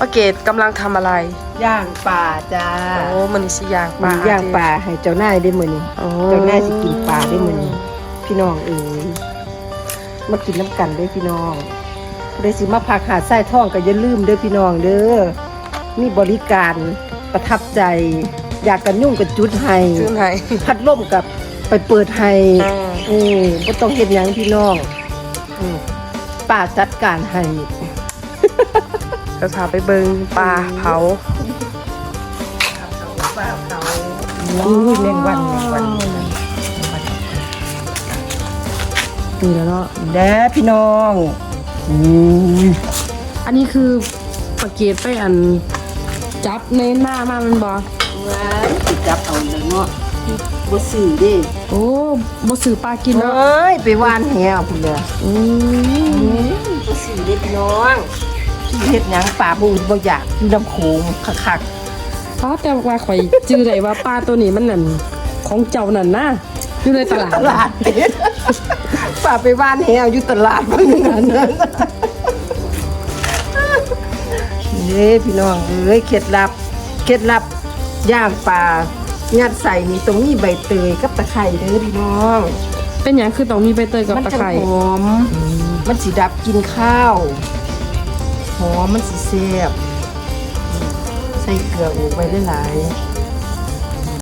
ป้าเกดกำลังทำอะไรย่างปลาจ้าโอ้มันนี่สิย่างปปลาลาย่างปลาให้เจ้านายได้มื้อนี้โอ้เจ้านายสิกินปลาได้มื้อนี้พี่น้องเอ๋ยมากินน้ำกันเด้อพี่น้องผู้ใดสิมาพักหาดทรายทองก็อย่าลืมเด้อพี่น้องเด้อมีบริการประทับใจ อยากกันยุ่งกับจุดให้ซื้อไหนพัดลมกับไปเปิดให้อ่าอืมบ่ต้องเฮ็ดหยังพี่น้องอืมป้าจัดการให้ จะพาไปเบิงปลาเผาป้าเขาอุ้ยแมงวันแมงวันนี่แล้วเนาะเด้อพี่น้องอุ้ยอันนี้คือป้าเกดไปอัน จับในหน้ามามันบอว้ายสิจับเอาแล้วเนาะบ่ซื้อเด้โอ้บ่ซื้อปลากินเนาะเอ้ยไปหวานแหวพุ่นเด้ออืมอืมบ่ซื้อเด้พี่น้องที่ เฮ็ดหยังป้าบ่บ่อยากอยู่น้ำโขงคักเพราะแต่ว่าข่อยจื้อได้ว่าปลาตัวนี้มันนั่นของเจ้านั่นนะอยู่ในตลาดๆตลาดเด้ป้าไปหวานแหวอยู่ตลาดเพิ่นนั่นน่ะเด้พี่น้องเอ้ยเคล็ดลับเคล็ดลับย่างปลายัดใส่นี่ตรงนี้ใบเตยกับตะไคร้เด้อพี่น้อง เป็นอย่างคือต้องมีใบเตยกับมันตะจะไคร้หอม มันสีดับกินข้าว หอมมันสิเสียบใส่เกลือลงไปได้หลายๆ